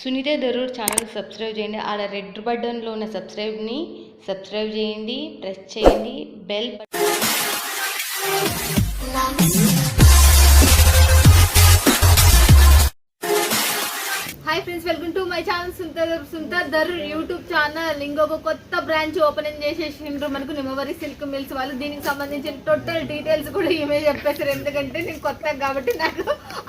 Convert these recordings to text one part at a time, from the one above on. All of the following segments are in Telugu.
సునీత దరూర్ ఛానల్ సబ్స్క్రైబ్ చేయండి. ఆడ రెడ్ బటన్లో ఉన్న సబ్స్క్రైబ్ని సబ్స్క్రైబ్ చేయండి. ప్రెస్ చేయండి. Bell button my channel Sundar Sundar there YouTube channel. ఇంకొక కొత్త బ్రాంచ్ ఓపెనింగ్ చేసేసిండ్రు మనకు నిమ్మవరి సిల్క్ మిల్స్ వాళ్ళు. దీనికి సంబంధించిన టోటల్ డీటెయిల్స్ కూడా ఈమె చెప్పేశారు. ఎందుకంటే నేను కొత్త కాబట్టి నాకు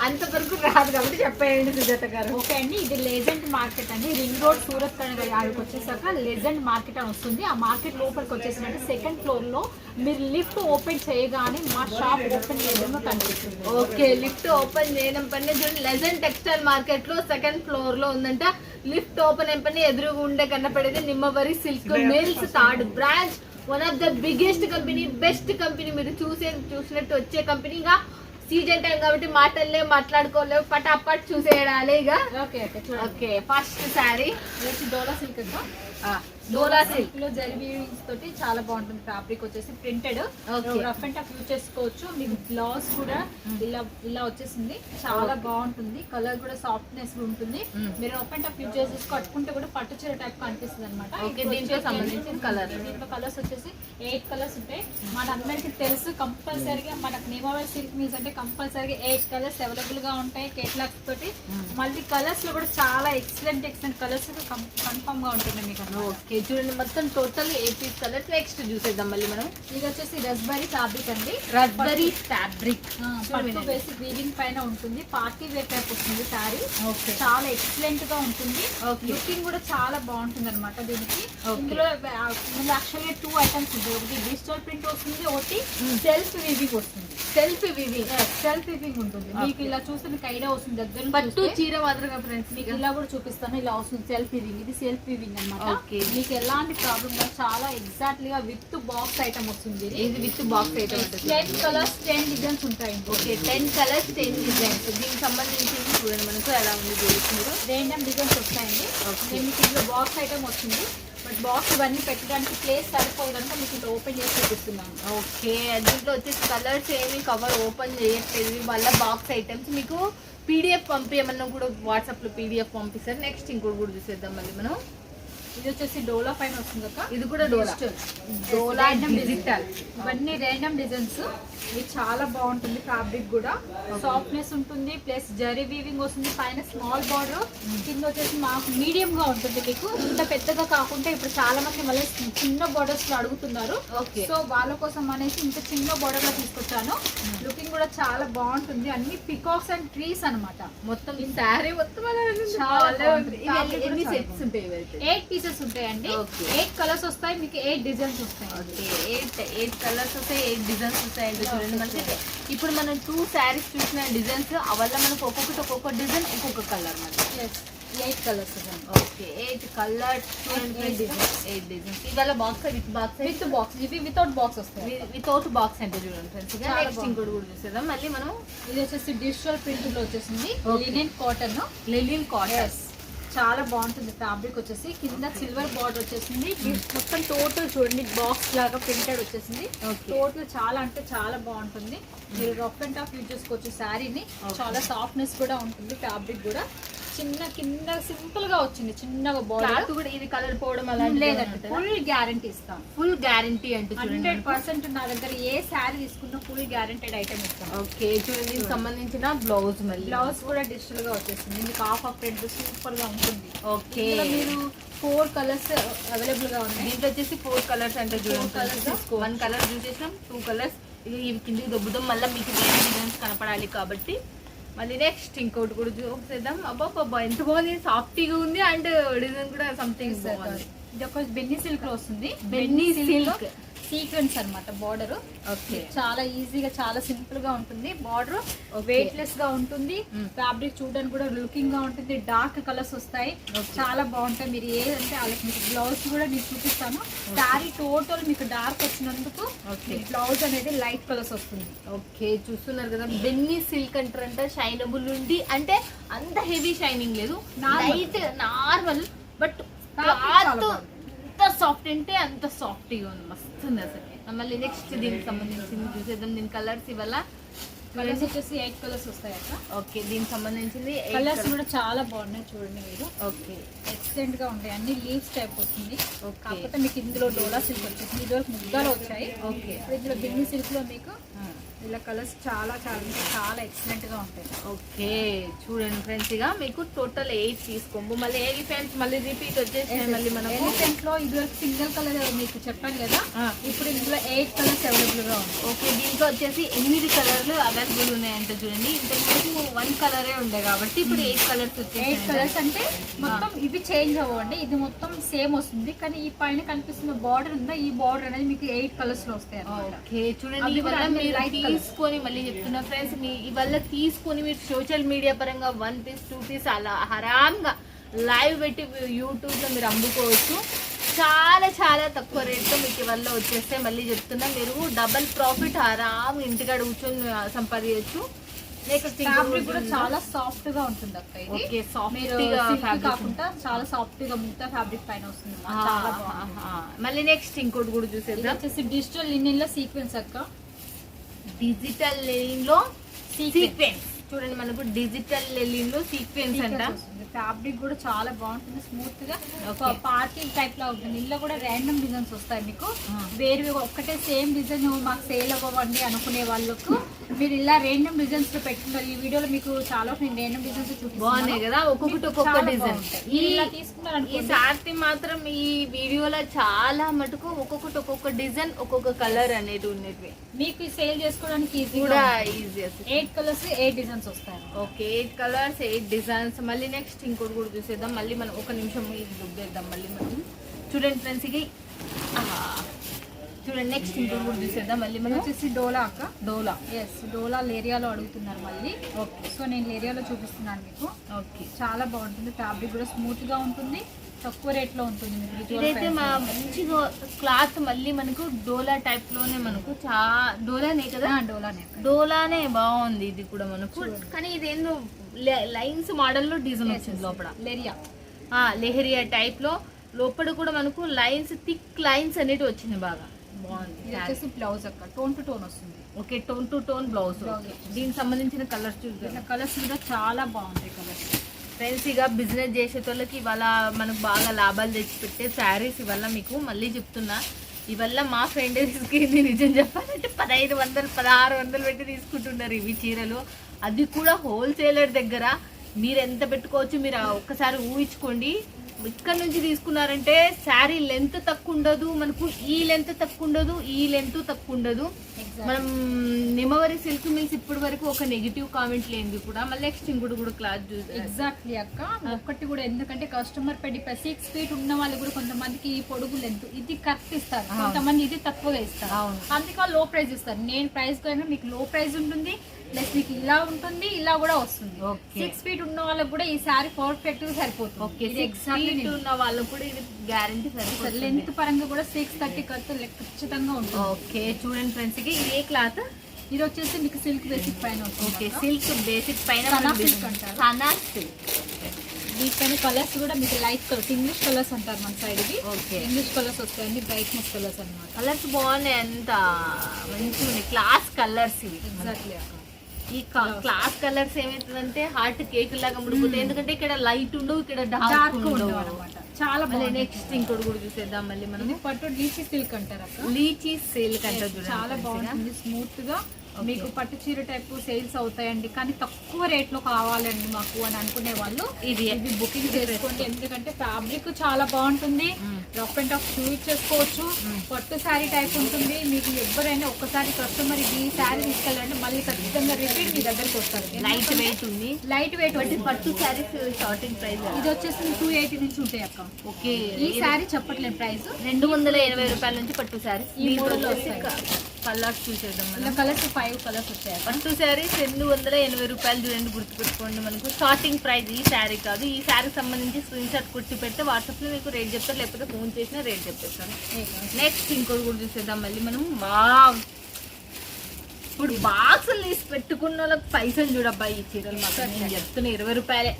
అంతవరకు రాదు కాబట్టి చెప్పేయండి సుజాత గారు. ఓకే అండి ఇది లెజెండ్ మార్కెట్ అండి. రింగ్ రోడ్ సూరత్ ఆడికి వచ్చేసాక లెజెండ్ మార్కెట్ అని వస్తుంది. ఆ మార్కెట్ లోపలికి వచ్చేసినట్టు సెకండ్ ఫ్లోర్లో మీరు లిఫ్ట్ ఓపెన్ చేయగానే మా షాప్ ఓపెన్ చేయడం కనిపిస్తుంది. ఓకే లిఫ్ట్ ఓపెన్ చేయడం పని. చూడండి లెజెండ్ టెక్స్టైల్ మార్కెట్లో సెకండ్ ఫ్లోర్లో ఉందంట. లిఫ్ట్ ఓపెన్ అయిన పని ఎదురుగా ఉండే కనపడేది Nimmavari silk mills third branch one of the biggest company best company మీరు చూసే చూసినట్టు వచ్చే కంపెనీగా సీజన్ టైం కాబట్టి మాటల్లే మాట్లాడుకోలేవు. పటాపట్ చూసేయాలి ఇక. Okay okay first sari Dola silk Dola సిల్క్లో జరీ తోటి చాలా బాగుంటుంది ఫ్యాబ్రిక్ వచ్చేసి printed. Rough and tough use చేసుకోవచ్చు. మీకు బ్లౌజ్ కూడా ఇలా ఇలా వచ్చేసింది. చాలా బాగుంటుంది. కలర్ కూడా సాఫ్ట్నెస్ ఉంటుంది. Mm. మీరు రఫ్ అండ్ టఫ్ యూజ్ చేసేసి కట్టుకుంటే కూడా పట్టు చీర టైప్ కనిపిస్తుంది అనమాట దీంట్లో సంబంధించిన colour. దీంట్లో కలర్స్ వచ్చేసి ఎయిట్ కలర్స్ ఉంటాయి. మన అందరికి తెలుసు కంపల్సరీగా మనకు నిమోవల్ సిల్క్ మ్యూస్ అంటే కంపల్సరీగా ఎయిట్ కలర్స్ అవైలబుల్గా ఉంటాయి కేటలాగ్స్ తోటి. మళ్ళీ కలర్స్లో కూడా చాలా ఎక్సలెంట్ ఎక్సలెంట్ కలర్స్ కన్ఫర్మ్గా ఉంటుంది మీకు అన్నమాట. ఓకే చూడండి మొత్తం total eight piece colours next చూసేద్దాం మళ్ళీ మనం. ఇది వచ్చేసి రస్బెరీ ఫ్యాబ్రిక్ అండి. రస్బెరీ ఫ్యాబ్రిక్ బేసిక్ వీవింగ్ పైన ఉంటుంది. పార్టీ వేర్ టైప్ వస్తుంది ఓకే. చాలా ఎక్సలెంట్గా ఉంటుంది. లుకింగ్ కూడా చాలా బాగుంటుంది అనమాట దీనికి. ఇందులో యాక్చువల్గా టూ ఐటమ్స్ ఉంటాయి. ఒకటి డిజిటల్ ప్రింట్ వస్తుంది ఒకటి సెల్ఫ్ వీవింగ్ వస్తుంది. సెల్ఫ్ వివింగ్ సెల్ఫ్ వీవింగ్ ఉంటుంది. మీకు ఇలా చూస్తే మీకు ఐడియా వస్తుంది దగ్గర పట్టు. చీర మాత్రమే ఫ్రెండ్స్ మీకు ఇలా కూడా చూపిస్తాను. ఇలా వస్తుంది సెల్ఫ్ వీవింగ్ ఇది సెల్ఫ్ వీవింగ్ అనమాట. మీకు ఎలాంటి ప్రాబ్లం చాలా ఎగ్జాక్ట్లీ గా విత్ బాక్స్ ఐటమ్ వస్తుంది. ఇది with box item ten colours ten designs ఉంటాయి okay ten colours ten designs దీనికి సంబంధించి చూడండి మనకు ఎలా ఉంది మీరు రేండమ్ డిజైన్స్ వస్తాయండి. నేను మీకు ఇందులో బాక్స్ ఐటమ్ వస్తుంది. బట్ బాక్స్ ఇవన్నీ పెట్టడానికి ప్లేస్ సరిపోదు కనుక మీకు ఇంట్లో ఓపెన్ చేసి చూపిస్తున్నాను. ఓకే దీంట్లో వచ్చేసి కలర్స్ ఏమి కవర్ ఓపెన్ చేయట్లేదు. మళ్ళీ బాక్స్ ఐటమ్స్ మీకు పీడిఎఫ్ పంపించమన్నా కూడా వాట్సాప్లో పీడిఎఫ్ పంపిస్తారు. నెక్స్ట్ ఇంకోటి కూడా చూసేద్దాం మళ్ళీ మనం. ఇది వచ్చేసి డోలా పైన వస్తుంది ఇది కూడా డోలా. డోలా డిజిటల్ ఇవన్నీ రేండమ్ డిజైన్స్ ఇది చాలా బాగుంటుంది ఫ్యాబ్రిక్ కూడా. సాఫ్ట్నెస్ ఉంటుంది ప్లస్ జరీ వీవింగ్ వస్తుంది పైన స్మాల్ బార్డర్ కింద వచ్చేసి మాకు మీడియం గా ఉంటుంది మీకు. ఇంత పెద్దగా కాకుండా ఇప్పుడు చాలా మంది మళ్ళీ చిన్న బోర్డర్స్లో అడుగుతున్నారు. సో వాళ్ళ కోసం అనేసి ఇంత చిన్న బోర్డర్లో తీసుకొచ్చాను. లుకింగ్ కూడా చాలా బాగుంటుంది. అన్ని పికాక్స్ అండ్ ట్రీస్ అన్నమాట. మొత్తం ఈ శారీ మొత్తం ఎయిట్ పీసెస్ ఉంటాయండి. ఎయిట్ కలర్స్ వస్తాయి మీకు ఎయిట్ డిజైన్స్ వస్తాయి ఎయిట్ ఎయిట్ కలర్స్ వస్తాయి ఎయిట్ డిజైన్స్ వస్తాయండి. చూడండి మనకి ఇప్పుడు మనం టూ శారీస్ చూసిన డిజైన్స్ వల్ల మనకు ఒక్కొక్కటి ఒక్కొక్క డిజైన్ ఒక్కొక్క కలర్ మనకి eight colours okay eight colours Eight designs. Eight designs ఇవాళ box with box with box ఇవి వితౌట్ బాక్స్ వస్తాయి వితౌట్ బాక్స్ అంటే చూడండి ఫ్రెండ్స్ నెక్స్ట్. ఇంకోటి కూడా చూసేద్దాం. మళ్ళీ మనం ఇది వచ్చేసి డిజిటల్ ప్రింట్లో వచ్చేసింది. లినెన్ కాటన్ లెలిన్ కాటన్ చాలా బాగుంటుంది ఫ్యాబ్రిక్ వచ్చేసి. కింద సిల్వర్ బార్డర్ వచ్చేసింది. మొత్తం టోటల్ చూడండి బాక్స్ లాగా ప్రింటెడ్ వచ్చేసింది. టోటల్ చాలా అంటే చాలా బాగుంటుంది. మీరు రఫ్ అండ్ టఫ్ యూజ్ చేసుకోవచ్చు శారీని. చాలా సాఫ్ట్నెస్ కూడా ఉంటుంది ఫ్యాబ్రిక్ కూడా. చిన్న కింద సింపుల్గా వచ్చింది చిన్నగా బార్డర్ కూడా ఇది కలర్ పోవడం అలా లేదండి ఫుల్ గ్యారంటీ ఇస్తాం. ఫుల్ గ్యారంటీ అంటే హండ్రెడ్ పర్సెంట్ నా దగ్గర ఏ శారీ తీసుకున్నా ఫుల్ గ్యారంటెడ్ ఐటమ్ ఇస్తాం. ఓకే చూడండి దీనికి సంబంధించిన బ్లౌజ్ మళ్ళీ. బ్లౌజ్ కూడా డిజిటల్గా వచ్చేసింది. మీకు హాఫ్ ఆఫ్ ప్రింట్ సూపర్గా ఉంటుంది. ఓకే. మీరు ఫోర్ కలర్స్ అవైలబుల్గా ఉన్నాయి. దీంట్లో వచ్చేసి ఫోర్ కలర్స్ అంటే. కలర్స్ వన్ కలర్ చూసేసినాం టూ కలర్స్ ఇది ఇవి కిందికి దొబ్బుదాం మళ్ళీ మీకు వేరే డిజైన్స్ కనపడాలి కాబట్టి. మళ్ళీ నెక్స్ట్ ఇంకోటి కూడా చూసేద్దాం అబ్బా అబ్బా ఎంత బాగుంది. సాఫ్టీగా ఉంది అండ్ డిజైన్ కూడా సంథింగ్ బాగుంది. ఇది ఒక బెన్నీ సిల్క్లో వస్తుంది. బెన్నీ silk. సీక్వెన్స్ అన్నమాట బార్డర్. ఓకే. చాలా ఈజీగా చాలా సింపుల్గా ఉంటుంది. బార్డర్. వెయిట్ లెస్గా ఉంటుంది. ఫ్యాబ్రిక్ చూడడానికి కూడా లుకింగ్గా ఉంటుంది. డార్క్ కలర్స్ వస్తాయి. చాలా బాగుంటాయి. మీరు ఏదంటే వాళ్ళకి మీకు బ్లౌజ్ కూడా నేను చూపిస్తాను. శారీ టోటల్ మీకు డార్క్ వచ్చినందుకు. బ్లౌజ్ అనేది లైట్ కలర్స్ వస్తుంది. ఓకే. చూస్తున్నారు కదా బెన్నీ సిల్క్ అంటారంట షైనబుల్ ఉండి అంటే అంత హెవీ షైనింగ్ లేదు. Light normal but cloth soft అంటే అంత సాఫ్ట్గా ఉంది. మస్తు ఉంది అసలు. మళ్ళీ నెక్స్ట్ దీనికి సంబంధించింది చూసేద్దాం దీని కలర్స్ ఇవాళ కలర్స్ వచ్చేసి ఎయిట్ కలర్స్ వస్తాయి అక్క ఓకే దీనికి సంబంధించింది కలర్స్. కూడా చాలా బాగున్నాయి చూడండి మీరు. ఓకే ఎక్సలెంట్గా ఉంటాయి. అన్ని లీవ్స్ టైప్ వస్తుంది. కాకపోతే మీకు ఇందులో డోలా సిల్క్ వచ్చేసింది. ఇదివరకు ముగ్గాలు వచ్చాయి. ఓకే ఇందులో బిన్ని సిల్క్లో మీకు ఇలా కలర్స్ చాలా చాలా చాలా ఎక్సలెంట్గా ఉంటాయి. ఓకే చూడండి ఫ్రెండ్స్ ఇక మీకు టోటల్ ఎయిట్ తీసుకోము. మళ్ళీ ఎయిట్ ఫ్రెండ్స్? మళ్ళీ రిపీట్ వచ్చేసి మళ్ళీ మనకు ఎలిఫెంట్లో ఇదివరకు సింగిల్ కలర్ మీకు చెప్పాను కదా. ఇప్పుడు ఇందులో ఎయిట్ కలర్స్ అవైలబుల్గా ఉంటాయి ఓకే దీంట్లో వచ్చేసి ఎనిమిది కలర్లు అవైలబుల్ ఉన్నాయంట చూడండి. ఇంతకుముందు వన్ కలరే ఉండే కాబట్టి ఇప్పుడు ఎయిట్ కలర్స్ ఎయిట్ వచ్చేసి కలర్స్ అంటే మొత్తం ఇవి చేంజ్ అవ్వండి. ఇది మొత్తం సేమ్ వస్తుంది. కానీ ఈ పైన కనిపిస్తున్న బార్డర్ ఉందా? ఈ బార్డర్ అనేది మీకు ఎయిట్ కలర్స్లో వస్తాయి ఓకే చూడండి తీసుకొని మళ్ళీ చెప్తున్నా ఫ్రెండ్స్ మీ ఇవల్ల తీసుకొని మీరు సోషల్ మీడియా పరంగా వన్ పీస్ టూ పీస్ అలా హరామ్గా లైవ్ పెట్టి యూట్యూబ్లో మీరు అమ్ముకోవచ్చు. చాలా చాలా తక్కువ రేట్తో మీకు ఇవల్ల వచ్చేస్తే మళ్ళీ చెప్తున్నా మీరు డబల్ ప్రాఫిట్ హరామ్ ఇంటికాడ కూర్చొని సంపాదించవచ్చు ఫ్యాబ్రిక్ కూడా చాలా సాఫ్ట్గా ఉంటుంది అక్క ఇది. సాఫ్ట్ కాకుండా చాలా సాఫ్ట్గా ముక్త ఫ్యాబ్రిక్ పైన వస్తుంది. మళ్ళీ నెక్స్ట్ ఇంకోటి కూడా ఇది చూసేద్దాం వచ్చేసి డిజిటల్ లినియన్లో సీక్వెన్స్ అక్క. డిజిటల్ లెనిన్లో Sequence. సీక్వెన్స్ చూడండి మనకు డిజిటల్ లెనిన్లో సీక్వెన్స్ అంట. ఫ్యాబ్రిక్ కూడా చాలా బాగుంటుంది స్మూత్గా. Okay. పార్కింగ్ టైప్లో ఉంటుంది. ఇందులో కూడా ర్యాండమ్ డిజైన్స్ వస్తాయి మీకు. వేరు ఒక్కటే సేమ్ డిజైన్ మాకు సేల్ అవ్వండి అనుకునే వాళ్ళకు. మీరు ఇలా ర్యాండమ్ డిజైన్స్లో పెట్టుకుంటారు ఈ వీడియోలో మీకు చాలా నేను ర్యాండమ్ డిజైన్స్ బాగున్నాయి కదా ఒక్కొక్కటి ఒక్కొక్క డిజైన్ ఈ ఈ సార్తి మాత్రం ఈ వీడియోలో చాలా మటుకు ఒక్కొక్కటి ఒక్కొక్క డిజైన్ ఒక్కొక్క కలర్ అనేది ఉండేవి మీకు సేల్ చేసుకోవడానికి కూడా easy eight colours eight designs వస్తాయి okay eight colours eight designs మళ్ళీ నెక్స్ట్ ఇంకోటి కూడా చూసేద్దాం. మళ్ళీ మనం ఒక నిమిషం ఇది దుబ్బేద్దాం మళ్ళీ మనం చూడండి ఫ్రెండ్స్ ఇది చూడండి నెక్స్ట్ ఇంకోటి కూడా చూసేద్దాం. మళ్ళీ మనం వచ్చేసి డోలా అక్క? డోలా. ఎస్ డోలా లేరియాలో అడుగుతున్నారు మళ్ళీ. ఓకే సో నేను లేరియాలో చూపిస్తున్నాను మీకు. ఓకే చాలా బాగుంటుంది. ఫ్యాబ్రిక్ కూడా స్మూత్గా ఉంటుంది. తక్కువ రేట్లో ఉంటుంది ఇదైతే మా. మంచిగా క్లాత్ మళ్ళీ మనకు డోలా టైప్లోనే మనకు చా డోలానే కదా? డోలానే డోలానే బాగుంది ఇది కూడా మనకు. కానీ ఇదేందో లైన్స్ మోడల్లో డిజైన్ వచ్చింది లోపల. లేరియా. లెహరియా టైప్లో. లోపల కూడా మనకు లైన్స్ థిక్ లైన్స్ అనేవి వచ్చినాయి బాగా. బాగుంది ఇది వచ్చేసి బ్లౌజ్ అక్క. టోన్ టు టోన్ వస్తుంది. Okay tone to tone blouse. దీనికి సంబంధించిన కలర్స్ చూద్దాం. కలర్స్ కూడా చాలా బాగుంటాయి కలర్స్. ఫ్రెండ్స్ ఇక బిజినెస్ చేసేటోళ్ళకి ఇవాళ మనకు బాగా లాభాలు తెచ్చిపెట్టే శారీస్ ఇవల్ల మీకు మళ్ళీ చెప్తున్నా. ఇవల్ల మా ఫ్రెండ్ తీసుకెళ్ళి నిజం చెప్పాలంటే పదహైదు వందలు పదహారు వందలు పెట్టి తీసుకుంటున్నారు ఇవి చీరలు. అది కూడా హోల్సేలర్ దగ్గర. మీరు ఎంత పెట్టుకోవచ్చు మీరు ఒక్కసారి ఊహించుకోండి. ఇక్కడ నుంచి తీసుకున్నారంటే శారీ లెంత్ తక్కువ ఉండదు మనకు ఈ లెంత్ తక్కువ ఉండదు ఈ లెంత్ తక్కువ ఉండదు మనం నిమ్మవరి సిల్క్ మిల్స్ ఇప్పటి వరకు ఒక నెగిటివ్ కామెంట్ లేనిది కూడా మళ్ళీ నెక్స్ట్ ఇంకోటి కూడా క్లాత్ చూసి ఎగ్జాక్ట్లీ అక్క. ఒక్కటి కూడా ఎందుకంటే కస్టమర్ పెట్టి సిక్స్ ఫీట్ ఉన్న వాళ్ళు కూడా కొంతమందికి ఈ పొడుగు లెంత్ ఇది కరెక్ట్ ఇస్తారు. కొంతమంది ఇది తక్కువగా ఇస్తారు. అందుకే లో ప్రైస్ ఇస్తారు. నేను ప్రైస్ కన్నా మీకు లో ప్రైస్ ఉంటుంది ప్లస్ మీకు ఇలా ఉంటుంది ఇలా కూడా వస్తుంది. సిక్స్ ఫీట్ ఉన్న వాళ్ళకి కూడా ఈ సారీ పర్ఫెక్ట్గా సరిపోతుంది. ఫీట్ ఉన్న వాళ్ళకు కూడా ఇది గ్యారంటీ సరిపోతుంది. లెంత్ పరంగా కూడా సిక్స్ థర్టీ కట్ ఖచ్చితంగా ఉంటుంది. ఓకే చూడండి ఫ్రెండ్స్కి ఇది ఏ క్లాత్ ఇది వచ్చేసి మీకు సిల్క్ బేసిక్ పైన ఓకే. సిల్క్ బేసిక్ పైన silk అంటారు. సిల్క్ దీనిపైన కలర్స్ కూడా మీకు లైట్ కలర్స్ ఇంగ్లీష్ కలర్స్ అంటారు మన సైడ్కి. ఓకే ఇంగ్లీష్ కలర్స్ వస్తాయండి బ్రైట్నెస్ కలర్స్ అన్నమాట. కలర్స్ బాగున్నాయి అంత. మంచిగా ఉన్నాయి క్లాస్ కలర్స్ ఇవి ఎగ్జాక్ట్లీ ఈ క్లాస్ కలర్స్ ఏమవుతుందంటే హార్ట్ కేక్ లాగా ముడిపోతాయి ఎందుకంటే ఇక్కడ లైట్ ఉండవు ఇక్కడ డార్క్ ఉండవు. అనమాట చాలా మళ్ళీ నెక్స్ట్ ఇంకోటి కూడా చూసేద్దాం మళ్ళీ మనం. పట్టు డీసీ సిల్క్ అంటారు లీచీ సిల్క్ అంటే చూడండి చాలా. బాగుంటుంది స్మూత్గా. మీకు పట్టు చీర టైప్ సేల్స్ అవుతాయండి. కానీ తక్కువ రేట్లో కావాలండి మాకు అని అనుకునే వాళ్ళు ఇది ఇది బుకింగ్ చేసుకోండి. ఎందుకంటే ఫ్యాబ్రిక్ చాలా బాగుంటుంది. రఫ్ అండ్ టఫ్ షూ చేసుకోవచ్చు. పట్టు శారీ టైప్ ఉంటుంది. మీకు ఎవరైనా ఒక్కసారి కస్టమర్ ఈ శారీ తీసుకెళ్ళండి మళ్ళీ ఖచ్చితంగా రిపీట్ మీ దగ్గరికి వస్తారు. లైట్ వెయిట్ ఉంది. లైట్ వెయిట్ బట్ పట్టు శారీస్ షార్టింగ్ ప్రైస్ ఇది వచ్చేసి టూ ఎయిటీ నుంచి ఉంటాయి అక్క. ఓకే ఈ శారీ చెప్పట్లేదు ప్రైస్. రెండు వందల ఎనభై రూపాయల నుంచి పట్టు శారీస్. ఈ వస్తాయి. కలర్స్ చూసేద్దాం ఇలా మనం. కలర్స్ ఫైవ్ కలర్స్ వచ్చాయి. పట్టు శారీస్ రెండు వందల ఎనభై రూపాయలు చూడండి గుర్తుపెట్టుకోండి మనకు. స్టార్టింగ్ ప్రైస్ ఈ శారీ కాదు. ఈ శారీకి సంబంధించి స్క్రీన్ షాట్ కుట్టి పెడితే వాట్సాప్లో మీకు రేట్ చెప్తారు లేకపోతే ఫోన్ చేసినా రేట్ చెప్పేస్తాను? నెక్స్ట్ ఇంకోటి కూడా చూసేద్దాం మళ్ళీ మనం. వావ్ ఇప్పుడు బాక్సులు తీసి పెట్టుకున్న వాళ్ళకి పైసలు చూడబ్బా ఈ చీరలు మాత్రం. నేను చెప్తున్నా ఇరవై రూపాయలే.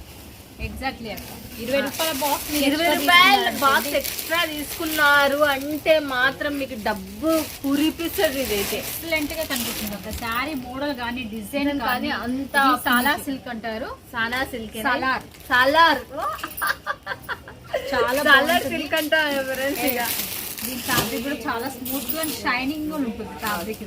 ఎగ్జాక్ట్లీ అక్క. ఇరవై రూపాయల బాక్స్ ఇరవై రూపాయల బాక్స్ ఎక్స్ట్రా తీసుకున్నారు అంటే మాత్రం మీకు డబ్బు కురిపిస్తుంది ఇదైతే. ఎక్సలెంట్గా కనిపిస్తుంది ఒక శారీ మోడల్ కానీ డిజైన్ కానీ అంత సాలా సిల్క్ అంటారు. సానా సిల్క్ సలార్. సాలార్ చాలా సాలార్. సిల్క్ అంట ఎవరైనా. ఇక. దీని ఫ్యాబ్రిక్ కూడా చాలా స్మూత్గా అండ్ షైనింగ్గా ఉంటుంది ఫ్యాబ్రిక్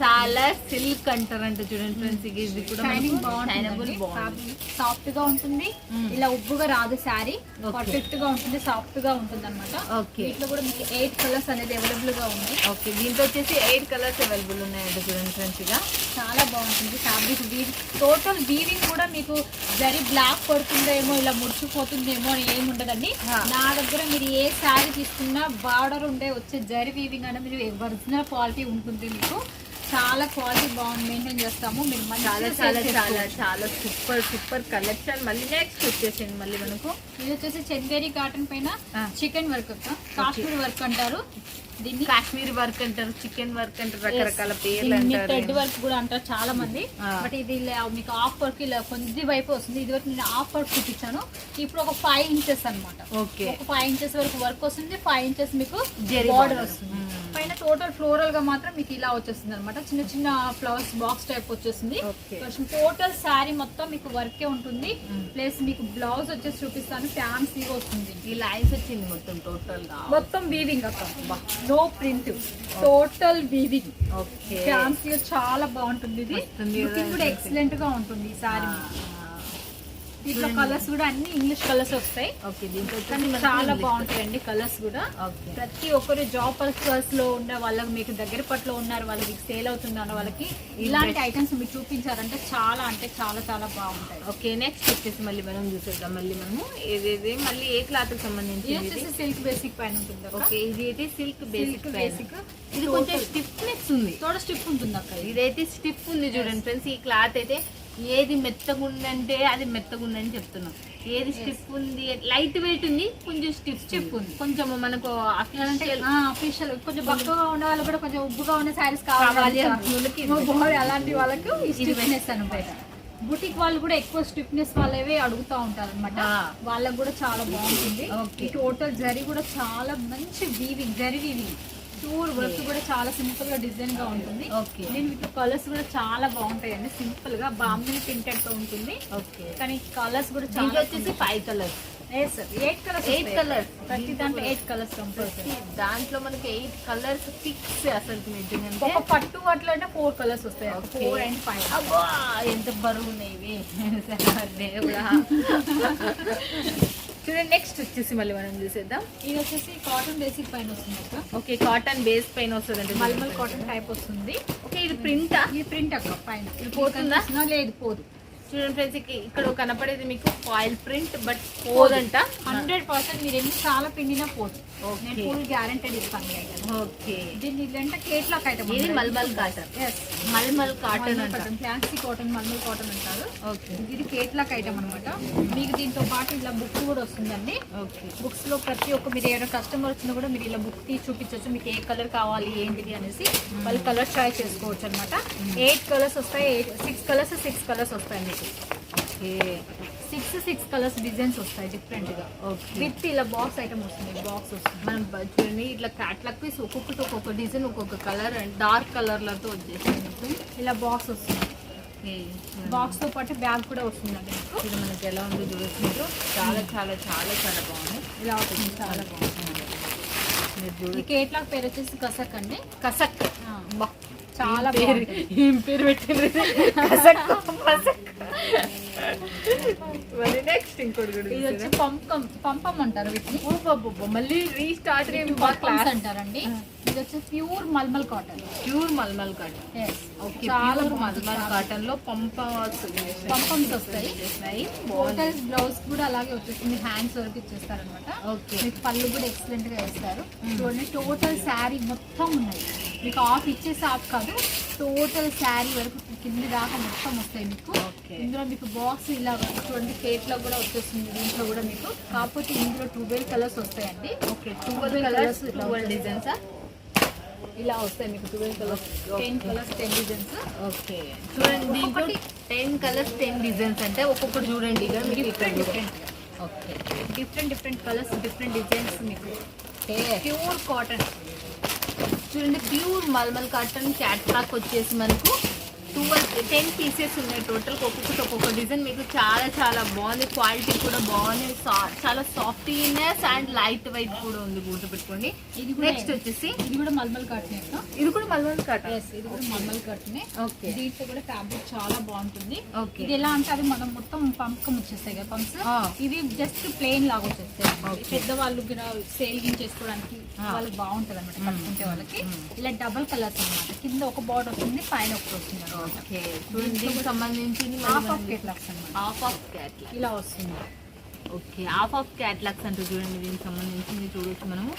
సాలార్ సిల్క్ అంటారంట చూడండి ఫ్రెండ్స్ ఇది కూడా షైనింగ్ బాగుంటుంది సాఫ్ట్గా ఉంటుంది. ఇలా ఉబ్బుగా రాదు శారీ. పర్ఫెక్ట్గా ఉంటుంది సాఫ్ట్గా ఉంటుంది అనమాట. వీటిలో కూడా మీకు ఎయిట్ కలర్స్ అనేది అవైలబుల్గా ఉంది ఓకే దీంట్లో వచ్చేసి ఎయిట్ కలర్స్ అవైలబుల్ ఉన్నాయంట చూడండి ఫ్రెండ్స్ ఇక. చాలా బాగుంటుంది ఫ్యాబ్రిక్ టోటల్ వీవింగ్ కూడా మీకు జరి బ్లాక్ పడుతుందేమో ఇలా ముడిచిపోతుందేమో అని ఏమి ఉండదండి. నా దగ్గర మీరు ఏ శారీ తీసుకున్నా బార్డర్ ఉండే వచ్చే జరి వీవింగ్ అనేది మీరు ఒరిజినల్ క్వాలిటీ ఉంటుంది మీకు. చాలా క్వాలిటీ బాగుంది మెయింటైన్ చేస్తాము. మీరు చాలా చాలా చాలా. చాలా సూపర్ సూపర్ కలెక్షన్ మళ్ళీ నెక్స్ట్ వచ్చేసింది మళ్ళీ మనకు. ఇది వచ్చేసి చందేరి కాటన్ పైన. చికెన్ వర్క్ కాశ్మీర్ వర్క్ అంటారు. దీన్ని కాశ్మీర్ వర్క్ అంటారు చికెన్ వర్క్ అంటారు రకరకాల పేర్లు థ్రెడ్ వర్క్ కూడా అంటారు చాలా మంది. బట్ ఇది మీకు హాఫ్ వర్క్ ఇలా కొద్ది వైపు వస్తుంది. ఇది వరకు నేను హాఫ్ వర్క్ చూపించాను. ఇప్పుడు ఒక ఫైవ్ ఇంచెస్ అన్నమాట. ఓకే ఒక ఫైవ్ ఇంచెస్ వరకు వర్క్ వస్తుంది. ఫైవ్ ఇంచెస్ మీకు జరీ బార్డర్. వస్తుంది. మ్మ్. పైన టోటల్ ఫ్లోరల్గా మాత్రం మీకు ఇలా వచ్చేస్తుంది అనమాట చిన్న చిన్న ఫ్లవర్స్ బాక్స్ టైప్. కొంచెం టోటల్ శారీ మొత్తం మీకు వర్కే ఉంటుంది. ప్లస్ మీకు బ్లౌజ్ వచ్చేసి చూపిస్తాను. ఫ్యాన్సీ వస్తుంది. ఈ లైన్స్ వచ్చింది మొత్తం టోటల్గా. మొత్తం వీవింగ్ అక్క. No print total weaving fancy చాలా బాగుంటుంది ఇది. కూడా. ఎక్సలెంట్గా ఉంటుంది ఈ సారీ దీంట్లో కలర్స్ కూడా అన్ని ఇంగ్లీష్ కలర్స్ వస్తాయి. ఓకే దీంట్లో చాలా. బాగుంటాయండి కలర్స్ కూడా. ప్రతి ఒక్కరు జాబ్ పర్పస్లో ఉన్న వాళ్ళకి మీకు దగ్గర పట్ల ఉన్నారు వాళ్ళకి సేల్ అవుతున్నారు వాళ్ళకి ఇలాంటి ఐటమ్స్ మీరు చూపించారంటే చాలా అంటే చాలా చాలా బాగుంటాయి. ఓకే నెక్స్ట్ వచ్చేసి మళ్ళీ మనం చూసేద్దాం. మళ్ళీ మనము ఏదేది మళ్ళీ ఏ క్లాత్ ఇది సంబంధించి సిల్క్ బేసిక్ పైన ఉంటుంది. ఓకే ఇది అయితే సిల్క్ బేసిక్ basic. ఇది కొంచెం స్టిఫ్నెస్ ఉంది. తోడ స్టిప్ ఉంటుంది అక్క ఇది. ఇదైతే స్టిఫ్ ఉంది చూడండి ఫ్రెండ్స్. ఈ క్లాత్ అయితే ఏది మెత్తగా ఉందంటే అది మెత్తగా ఉందని చెప్తున్నాం. ఏది స్టిఫ్ ఉంది లైట్ వెయిట్ ఉంది కొంచెం స్టిఫ్ స్టిఫ్ ఉంది కొంచెం మనకు అఫీషియల్ కొంచెం బక్కగా ఉండే వాళ్ళు కూడా కొంచెం ఉబ్బుగా ఉన్న శారీస్ కావాలి అలాంటి వాళ్ళకు అనమాట. బుటిక్ వాళ్ళు కూడా ఎక్కువ స్టిఫ్నెస్ వాళ్ళవే అడుగుతా ఉంటారు అనమాట. వాళ్ళకు కూడా చాలా బాగుంటుంది. టోటల్ జరీ కూడా చాలా మంచి weaving zari weaving pure work కూడా చాలా సింపుల్గా డిజైన్గా ఉంటుంది. ఓకే. నేను వీటి కలర్స్ కూడా చాలా బాగుంటాయండి. సింపుల్గా బాంబిని ప్రింటెడ్తో ఉంటుంది. ఓకే. కానీ కలర్స్ కూడా చాలా వచ్చేసి five colours eight colours colours. ప్రతి దాంట్లో ఎయిట్ కలర్స్ దాంట్లో మనకి ఎయిట్ కలర్స్ ఫిక్స్ అసలు ఒక పట్టు వాటిలో అంటే ఫోర్ కలర్స్ వస్తాయి. ఫోర్ అండ్ ఫైవ్ అబ్బా ఎంత బరువు ఉన్నాయి ఇవి. దేవుడా. చూడండి నెక్స్ట్ వచ్చేసి మళ్ళీ మనం చూసేద్దాం. ఇది వచ్చేసి కాటన్ బేసిక్ పైన వస్తుంది అక్క. ఓకే కాటన్ బేస్ పైన వస్తుంది అంటే మల్మల్ కాటన్ టైప్ వస్తుంది. ఓకే ఇది ప్రింటా ఇది ప్రింట్ అక్క పైన. ఇది పోతుందా? లేదు పోదు. చూడండి ఫ్రెండ్స్ ఇక్కడ కనపడేది మీకు ఫాయిల్ ప్రింట్ బట్ పోదంట. హండ్రెడ్ పర్సెంట్ మీరు ఎన్ని చాలా పిండినా పోదు. నేను ఫుల్ గ్యారంటెడ్ ఇస్తాను ఓకే దీన్ని ఇదంటే కేట్ లాక్ ఐటమ్ ఇది malmal cotton yes malmal cotton అంట cotton fancy cotton malmal cotton అంటారు. ఓకే ఇది కేట్ లాక్ ఐటమ్ అనమాట మీకు దీంతో పాటు ఇలా బుక్ కూడా వస్తుందండి. ఓకే బుక్స్లో ప్రతి ఒక్క మీరు ఏమైనా కస్టమర్ వచ్చినా కూడా మీరు ఇలా బుక్ తీసి చూపించవచ్చు. మీకు ఏ కలర్ కావాలి ఏంటిది అనేసి వాళ్ళు కలర్ చాయిస్ చేసుకోవచ్చు అనమాట ఎయిట్ కలర్స్ వస్తాయి eight six colours six colours వస్తాయి మీకు. Okay six six colours designs వస్తాయి డిఫరెంట్గా ఓకే విత్ ఇలా బాక్స్ ఐటమ్ వస్తుంది బాక్స్ వస్తుంది. మనం చూడండి ఇట్లా క్యాట్లాగ్ పీస్ ఒక్కొక్కటి ఒక్కొక్క డిజైన్ ఒక్కొక్క కలర్ అండ్ డార్క్ కలర్లతో వచ్చేసింది. మొత్తం ఇలా బాక్స్ వస్తుంది. ఓకే బాక్స్తో పాటు బ్యాగ్ కూడా వస్తుందండి ఇది మనకి ఎలా ఉందో చూడొచ్చు చాలా చాలా చాలా చాలా బాగుంది ఇలా వస్తుంది చాలా బాగుంది. మీరు ఈ చూడొచ్చు కేట్ లాక్ పేరు వచ్చేసి కసక్ అండి. కసక్. చాలా పేరు? బాగుంటుంది. ఏం పేరు పెట్టిండ్రు? కసక్. మరి నెక్స్ట్ ఇంకోటి కూడా ఇది వచ్చి పంపం పంపం అంటారు వీటిని. చూసారా? మళ్ళీ రీస్టార్ట్ క్లాస్ అంటారండి. ఇది వచ్చి pure malmal cotton pure malmal cotton okay చాలా మల్మల్ కాటన్లో పంప పంపమ్స్ వస్తాయి. టోటల్ బ్లౌజ్ కూడా అలాగే వచ్చేస్తుంది. హ్యాండ్స్ వరకు ఇచ్చేస్తారనమాట ఓకే మీకు పళ్ళు కూడా ఎక్సలెంట్గా వేస్తారు. చూడండి టోటల్ శారీ మొత్తం ఉన్నాయి. మీకు ఆఫ్ ఇచ్చేసి ఆఫ్ కాదు టోటల్ శారీ వరకు కింది దాకా మొత్తం వస్తాయి మీకు. ఇందులో మీకు బాక్స్ ఇలా చూడండి లో కూడా వచ్చేస్తుంది దీంట్లో కూడా మీకు. కాకపోతే ఇందులో ట్వెల్వ్ కలర్స్ వస్తాయండి. Okay twelve colours twelve designs ఇలా వస్తాయి. మీకు twelve colours ten colours ten designs okay. చూడండి దీంట్లో టెన్ కలర్స్ టెన్ డిజైన్స్ అంటే ఒక్కొక్కటి చూడండి ఇక మీకు ఇక్కడ different different okay. Different different colours different designs మీకు. ప్యూర్ కాటన్ చూడండి pure malmal cotton cat lock వచ్చేసి మనకు ట్వెల్వ్ టెన్ పీసెస్ ఉన్నాయి టోటల్. ఒక్కొక్కటి ఒక్కొక్క డిజైన్ మీకు చాలా చాలా బాగుంది. క్వాలిటీ కూడా బాగుంది. చాలా సాఫ్టీనెస్ అండ్ లైట్ వైట్ కూడా ఉంది గుర్తుపెట్టుకోండి ఇది కూడా నెక్స్ట్ వచ్చేసి ఇది కూడా మల్మల్ కాటన్ ఇది కూడా మల్మల్ ఎస్ ఇది కూడా మల్మల్ కాటనే. ఓకే. దీంట్లో కూడా ఫ్యాబ్రిక్ చాలా బాగుంటుంది. ఓకే. ఇది ఎలా అంటే అవి మనం మొత్తం పంపకం వచ్చేస్తాయి కదా పంప్స్. ఇవి జస్ట్ ప్లెయిన్ లాగా వచ్చేస్తాయి. పెద్దవాళ్ళు సేలింగ్ చేసుకోవడానికి. వాళ్ళకి బాగుంటుంది అనమాట కట్టుకుంటే వాళ్ళకి. ఇలా డబల్ కలర్స్ అన్నమాట. కింద ఒక బార్డర్ వస్తుంది పైన ఒకటి వస్తుంది అనమాట ఓకే దీనికి సంబంధించి హాఫ్ ఆఫ్ క్యాట్లాగ్ ఇలా వస్తుంది ఓకే హాఫ్ ఆఫ్ క్యాట్లాగ్స్ అంటూ చూడండి దీనికి సంబంధించి చూడొచ్చు మనము.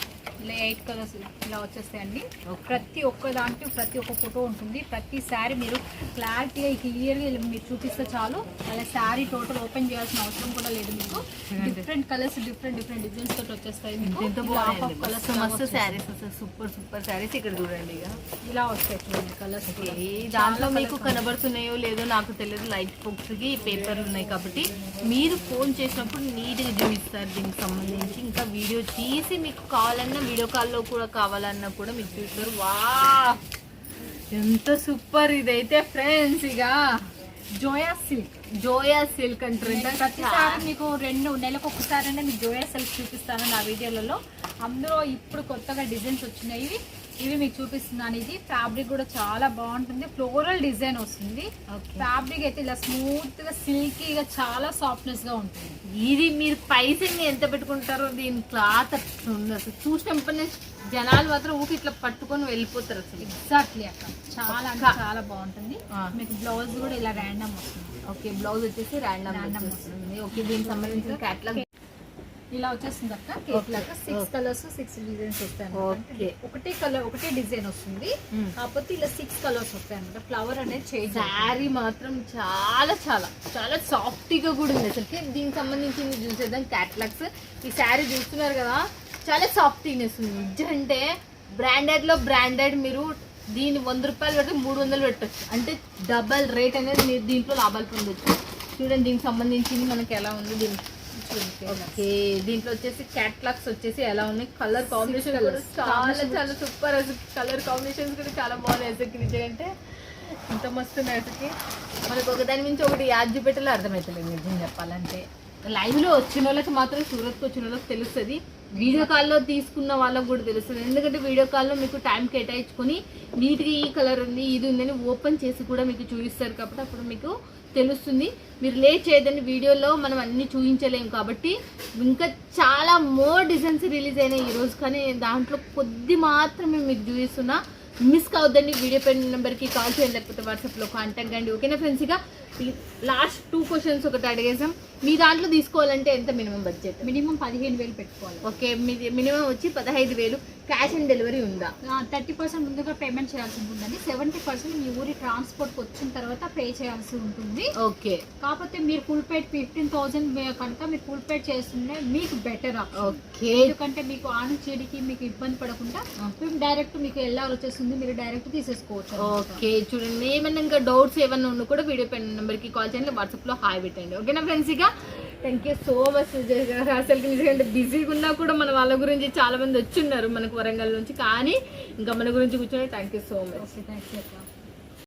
ఇలా ఎయిట్ కలర్స్ ఇలా వచ్చేస్తాయండి. ప్రతి ఒక్క దాంట్లో ప్రతి ఒక్క ఫోటో ఉంటుంది. ప్రతి శారీ మీరు క్లారిటీగా క్లియర్గా మీరు చూపిస్తే చాలు. అలా శారీ టోటల్ ఓపెన్ చేయాల్సిన అవసరం కూడా లేదు మీకు. Different colours different different designs తోటి వచ్చేస్తాయి colours మస్తు. శారీస్ వస్తాయి. సూపర్ సూపర్ శారీస్ ఇక్కడ చూడండి ఇక. ఇలా వస్తాయి చూడండి కలర్స్ దాంట్లో మీకు కనబడుతున్నాయో లేదో నాకు తెలియదు. లైట్ బుక్స్కి పేపర్లు ఉన్నాయి కాబట్టి. మీరు ఫోన్ చేసినప్పుడు నీట్గా చూపిస్తారు దీనికి సంబంధించి. ఇంకా వీడియో తీసి మీకు కావాలన్నా వీడియో కాల్లో కూడా కావాలన్నా కూడా మీకు చూస్తారు. వా ఎంత సూపర్ ఇదైతే ఫ్రెండ్స్ ఇక. జోయా సిల్క్ జోయా సిల్క్ అంటారు ప్రతిసారి మీకు రెండు నెలకు ఒకసారి అంటే మీకు జోయా సిల్క్ చూపిస్తాను నా వీడియోలలో. అందులో ఇప్పుడు కొత్తగా డిజైన్స్ వచ్చినాయి. ఇవి ఇవి మీకు చూపిస్తున్నాను. ఇది ఫ్యాబ్రిక్ కూడా చాలా బాగుంటుంది. ఫ్లోరల్ డిజైన్ వస్తుంది. ఫ్యాబ్రిక్ అయితే ఇలా స్మూత్గా సిల్కీగా చాలా సాఫ్ట్నెస్గా ఉంటుంది. ఇది మీరు పైసని ఎంత పెట్టుకుంటారో దీని క్లాత్ అసలు చూసినప్పటి జనాలు మాత్రం ఊకి ఇట్లా పట్టుకొని వెళ్ళిపోతారు అసలు. ఎగ్జాక్ట్లీ అక్క. చాలా అంటే చాలా బాగుంటుంది. మీకు బ్లౌజ్ కూడా ఇలా ర్యాండమ్ వస్తుంది. ఓకే బ్లౌజ్ వచ్చేసి ర్యాండమ్ Random వస్తుంది. ఓకే దీనికి సంబంధించిన క్యాట్లాగ్ ఇలా వచ్చేస్తుంది అక్క. కేక్ లాగా సిక్స్. కలర్స్ సిక్స్ డిజైన్స్ వస్తాయి. Okay. ఒకటే కలర్ ఒకటే డిజైన్ వస్తుంది. Hmm. కాకపోతే ఇలా సిక్స్ కలర్స్ వస్తాయి అనమాట ఫ్లవర్ అనేది చేంజ్ శారీ మాత్రం చాలా చాలా చాలా సాఫ్ట్గా కూడా ఉంది. అసలుకి దీనికి సంబంధించింది చూసేద్దాం. క్యాట్లాగ్స్ ఈ శారీ చూస్తున్నారు కదా చాలా సాఫ్టీనెస్ ఉంది నిజం అంటే బ్రాండెడ్లో బ్రాండెడ్ మీరు దీని వంద రూపాయలు పెడితే మూడు వందలు పెట్టచ్చు. అంటే డబల్ రేట్ అనేది మీరు దీంట్లో లాభాలు పొందొచ్చు. చూడండి దీనికి సంబంధించింది మనకి ఎలా ఉంది దీనికి. ఓకే దీంట్లో వచ్చేసి క్యాట్లాగ్స్ వచ్చేసి ఎలా ఉన్నాయి? కలర్ కాంబినేషన్ కూడా. చాలా చాలా సూపర్ అసలు కలర్ కాంబినేషన్స్ కూడా చాలా బాగున్నాయి అసలు నిజంగా ఇంత మస్తు అసలుకి మనకు ఒకదాని నుంచి ఒకటి యాడ్ చూపెట్టాలో అర్థమవుతలేదు నిజం చెప్పాలంటే. లైవ్లో వచ్చిన వాళ్ళకి మాత్రం సూరత్కి వచ్చిన వాళ్ళకి తెలుస్తుంది. వీడియో కాల్లో తీసుకున్న వాళ్ళకు కూడా తెలుస్తుంది. ఎందుకంటే వీడియో కాల్లో మీకు టైం కేటాయించుకొని నీట్గా ఈ కలర్ ఉంది ఇది ఉందని ఓపెన్ చేసి కూడా మీకు చూపిస్తారు కాబట్టి అప్పుడు మీకు తెలుస్తుంది. మీరు లేట్ చేయదని వీడియోలో మనం అన్ని చూపించలేము కాబట్టి ఇంకా చాలా మోర్ డిజైన్స్ రిలీజ్ అయినాయి ఈరోజు కానీ దాంట్లో కొద్ది మాత్రమే మీకు చూపిస్తున్నా. మిస్ కావద్దండి వీడియో పెన్ నెంబర్కి కాల్ చేయండి లేకపోతే వాట్సాప్లో కాంటాక్ట్ అండి ఓకేనా ఫ్రెండ్స్ ఇక లాస్ట్ టూ క్వశ్చన్స్ ఒకటి అడిగేసాం మీ దాంట్లో తీసుకోవాలంటే ఎంత మినిమం బడ్జెట్? మినిమం పదిహేను వేలు పెట్టుకోవాలి. ఓకే మీది మినిమం వచ్చి పదహైదు వేలు. క్యాష్ ఆన్ డెలివరీ ఉందా? థర్టీ పర్సెంట్ ముందుగా పేమెంట్ చేయాల్సి ఉంటుందండి. సెవెంటీ పర్సెంట్ మీ ఊరి ట్రాన్స్పోర్ట్కి వచ్చిన తర్వాత పే చేయాల్సి ఉంటుంది. ఓకే. కాకపోతే మీరు ఫుల్ పేడ్ ఫిఫ్టీన్ థౌసండ్ కనుక మీరు ఫుల్ పేడ్ చేస్తుంటే మీకు బెటర్ ఓకే. ఎందుకంటే మీకు ఆను చెడికి మీకు ఇబ్బంది పడకుండా మేము డైరెక్ట్ మీకు ఎల్ఆర్ వచ్చేస్తుంది మీరు డైరెక్ట్ తీసేసుకోవచ్చు. ఓకే చూడండి. ఏమైనా ఇంకా డౌట్స్ ఏమైనా ఉన్నా కూడా వీడియో పెన్ నెంబర్కి కాల్ చేయండి వాట్సాప్లో హాయ్ పెట్టండి. ఓకేనా ఫ్రెండ్స్ ఇక thank you so much Sujay అసలు నిజంగా బిజీగా ఉన్నా కూడా మన వాళ్ళ గురించి చాలా మంది వచ్చి ఉన్నారు మనకు వరంగల్ నుంచి. కానీ ఇంకా మన గురించి కూర్చొని thank you so much thank you